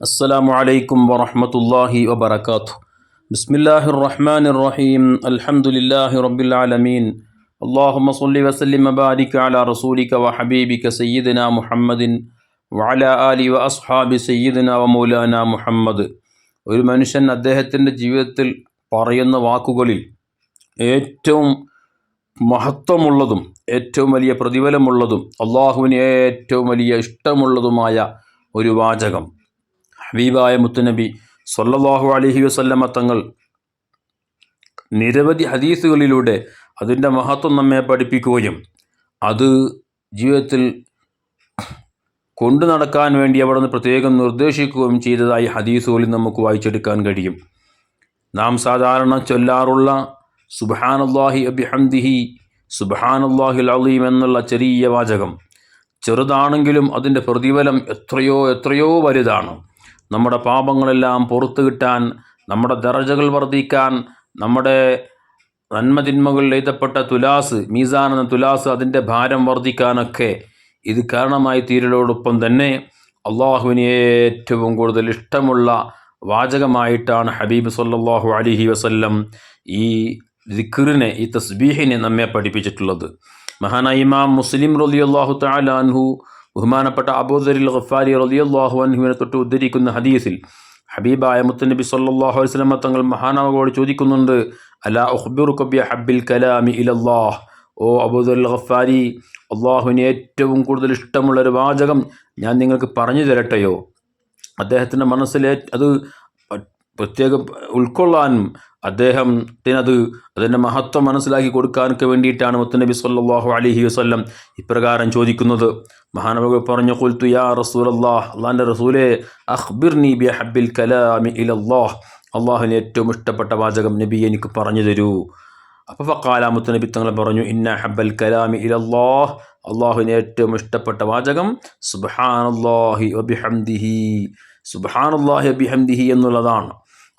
السلام عليكم ورحمة الله وبركاته بسم الله الرحمن الرحيم الحمد لله رب العالمين اللهم صل وسلم وبارك على رسولك وحبيبك سيدنا محمد وعلى آله وأصحاب سيدنا ومولانا മുഹമ്മദ് ഒരു മനുഷ്യൻ അദ്ദേഹത്തിൻ്റെ ജീവിതത്തിൽ പറയുന്ന വാക്കുകളിൽ ഏറ്റവും മഹത്വമുള്ളതും ഏറ്റവും വലിയ പ്രതിഫലമുള്ളതും അള്ളാഹുവിന് ഏറ്റവും വലിയ ഇഷ്ടമുള്ളതുമായ ഒരു വാചകം ഹബീബായ മുത്തുനബി സൊല്ലാഹു അലഹി വസല്ലമ തങ്ങൾ നിരവധി ഹദീസുകളിലൂടെ അതിന്റെ മഹത്വം നമ്മെ പഠിപ്പിക്കുകയും അത് ജീവിതത്തിൽ കൊണ്ടു നടക്കാൻ വേണ്ടി അവിടെ നിന്ന് പ്രത്യേകം നിർദ്ദേശിക്കുകയും ചെയ്തതായി ഹദീസുകളിൽ നമുക്ക് വായിച്ചെടുക്കാൻ കഴിയും. നാം സാധാരണ ചൊല്ലാറുള്ള സുബാനല്ലാഹി അബിഹംദിഹി സുബാനല്ലാഹിൽ അലീം എന്നുള്ള ചെറിയ വാചകം ചെറുതാണെങ്കിലും അതിന്റെ പ്രതിഫലം എത്രയോ എത്രയോ വലുതാണ്. നമ്മുടെ പാപങ്ങളെല്ലാം പുറത്തു കിട്ടാൻ നമ്മുടെ ദറജകൾ വർദ്ധിക്കാൻ നമ്മുടെ നന്മതിന്മകളിൽ എഴുതപ്പെട്ട തുലാസ് മീസാൻ എന്ന തുലാസ് അതിന്റെ ഭാരം വർദ്ധിക്കാനൊക്കെ ഇത് കാരണമായി തീരലോടൊപ്പം തന്നെ അള്ളാഹുവിന് ഏറ്റവും കൂടുതൽ ഇഷ്ടമുള്ള വാചകമായിട്ടാണ് ഹബീബ് സല്ലാഹു അലിഹി വസല്ലം ഈ ദിഖറിനെ ഈ തസ്ബീഹിനെ നമ്മെ പഠിപ്പിച്ചിട്ടുള്ളത്. മഹാനായിമാം മുസ്ലിം റലി അള്ളാഹു താലാൻഹു ബഹുമാനപ്പെട്ട അബൂദരിൽ ഖഫാരി റലിയല്ലാഹു അൻഹുവിനെ തൊട്ട് ഉദ്ധരിക്കുന്ന ഹദീസിൽ ഹബീബായ മുത്തനബി സല്ലാഹു വസ്ലമ തങ്ങൾ മഹാനവകോട് ചോദിക്കുന്നുണ്ട് അലാ ഉഖ്ബിറു കബിയ ഹബ്ബിൽ കലാമി ഇലല്ലാഹ്? ഓ അബൂദുൽ ഖഫാരി അള്ളാഹുവിന് ഏറ്റവും കൂടുതൽ ഇഷ്ടമുള്ള ഒരു വാചകം ഞാൻ നിങ്ങൾക്ക് പറഞ്ഞു തരട്ടെയോ? അദ്ദേഹത്തിന്റെ മനസ്സിലെ അത് പ്രത്യേകം ഉൾക്കൊള്ളാനും അദ്ദേഹത്തിനത് അതിന്റെ മഹത്വം മനസ്സിലാക്കി കൊടുക്കാനൊക്കെ വേണ്ടിയിട്ടാണ് മുത്തനബി സല്ലാഹു അലഹി വസ്ല്ലം ഇപ്രകാരം ചോദിക്കുന്നത്. മഹാനബി പറഞ്ഞു കൊൽത്തു യാ റസൂൽ അള്ളാഹ് അള്ളാന്റെ റസൂലെ അഖ്ബിർ നീ ബി ഹബ്ബിൽ കലാമി ഇലല്ലാഹ് അള്ളാഹുവിന് ഏറ്റവും ഇഷ്ടപ്പെട്ട വാചകം നബി എനിക്ക് പറഞ്ഞു തരൂ. അപ്പോൾ മുത്ത നബി തങ്ങൾ പറഞ്ഞു ഇന്ന ഹബ്ബൽ കലാമി ഇലല്ലാഹ് അള്ളാഹുവിന് ഏറ്റവും ഇഷ്ടപ്പെട്ട വാചകം സുബാൻ അള്ളാഹി അബിഹംദിഹി അള്ളാഹി അബിഹംദിഹി എന്നുള്ളതാണ്.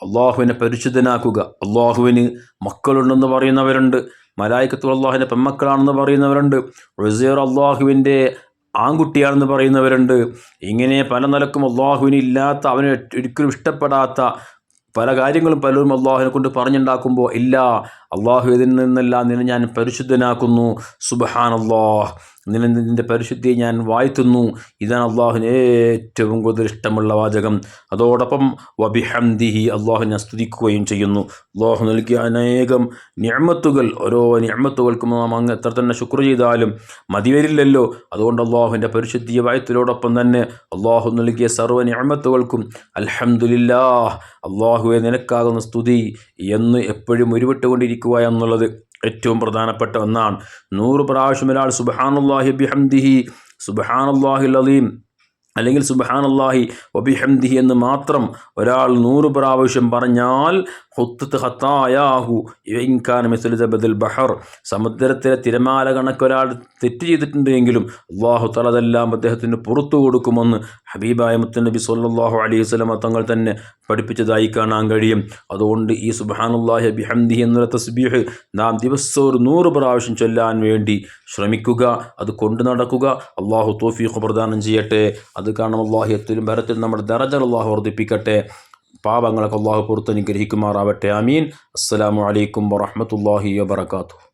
അള്ളാഹുവിനെ പരിശുദ്ധനാക്കുക. അള്ളാഹുവിന് മക്കളുണ്ടെന്ന് പറയുന്നവരുണ്ട്. മലായിക്കത്തു അള്ളാഹുവിന്റെ പെമ്മക്കളാണെന്ന് പറയുന്നവരുണ്ട്. റസീർ അള്ളാഹുവിന്റെ ആൺകുട്ടിയാണെന്ന് പറയുന്നവരുണ്ട്. ഇങ്ങനെ പല നിലക്കും അള്ളാഹുവിന് ഇല്ലാത്ത അവന് ഒരിക്കലും ഇഷ്ടപ്പെടാത്ത പല കാര്യങ്ങളും പലരും അള്ളാഹുവിനെ കൊണ്ട് പറഞ്ഞുണ്ടാക്കുമ്പോൾ ഇല്ല അള്ളാഹു ഇതിൽ നിന്നെല്ലാം നിന്നെ ഞാൻ പരിശുദ്ധനാക്കുന്നു. സുബഹാൻ അള്ളാഹ് നിന്നെ നിന്റെ പരിശുദ്ധിയെ ഞാൻ വാഴ്ത്തുന്നു. ഇതാണ് അള്ളാഹുവിന് ഏറ്റവും കൂടുതൽ ഇഷ്ടമുള്ള വാചകം. അതോടൊപ്പം വബിഹംദിഹി അള്ളാഹുവിനെ സ്തുതിക്കുകയും ചെയ്യുന്നു. അള്ളാഹു നൽകിയ അനേകം ഞമ്മത്തുകൾ ഓരോ ഞമ്മത്തുകൾക്കും നാം അങ്ങ് എത്ര തന്നെ ശുക്ർ ചെയ്താലും മതിവരില്ലല്ലോ. അതുകൊണ്ട് അള്ളാഹുവിന്റെ പരിശുദ്ധിയെ വായത്തിലോടൊപ്പം തന്നെ അള്ളാഹു നൽകിയ സർവ ഞമ്മത്തുകൾക്കും അലഹമുല്ലാ അള്ളാഹുവെ നിനക്കാകുന്ന സ്തുതി എന്ന് എപ്പോഴും ഉരുവിട്ടുകൊണ്ടിരിക്കുക എന്നുള്ളത് ഏറ്റവും പ്രധാനപ്പെട്ട ഒന്നാണ്. നൂറ് പ്രാവശ്യം ഒരാൾ സുബഹാനുല്ലാഹി ബിഹംദിഹി സുബഹാനുല്ലാഹി അലീം അല്ലെങ്കിൽ സുബഹാനല്ലാഹി വബിഹംദിഹി എന്ന് മാത്രം ഒരാൾ നൂറ് പ്രാവശ്യം പറഞ്ഞാൽ ഹുത്തത്ത് ഹത്തായാഹു ഇൻഖാൻ മിസുൽ ബഹർ. സമുദ്രത്തിലെ തിരമാല കണക്കൊരാൾ തെറ്റ് ചെയ്തിട്ടുണ്ട് എങ്കിലും അള്ളാഹു തലതെല്ലാം അദ്ദേഹത്തിന് പുറത്തു കൊടുക്കുമെന്ന് ഹബീബായ മുത്തനബി സല്ലാഹു അലൈഹി സ്വലമ തങ്ങൾ തന്നെ പഠിപ്പിച്ചതായി കാണാൻ കഴിയും. അതുകൊണ്ട് ഈ സുബാനുല്ലാഹി ബിഹംദി എന്നുള്ള തസ്ബീഹ് നാം ദിവസം ഒരു നൂറ് പ്രാവശ്യം ചൊല്ലാൻ വേണ്ടി ശ്രമിക്കുക അത് കൊണ്ടു നടക്കുക. അള്ളാഹു തോഫീഖ് പ്രദാനം ചെയ്യട്ടെ. അത് കാണും അള്ളാഹു എത്തിലും ഭരത്തിലും നമ്മുടെ ദറജ അള്ളാഹു വർദ്ധിപ്പിക്കട്ടെ. പാപങ്ങളൊക്കെ അള്ളാഹു പുറത്ത് അനുഗ്രഹിക്കുമാറാവട്ടെ. അമീൻ അസ്സലാമു അലൈക്കും വറഹമത്തല്ലാഹി വബർക്കാത്തു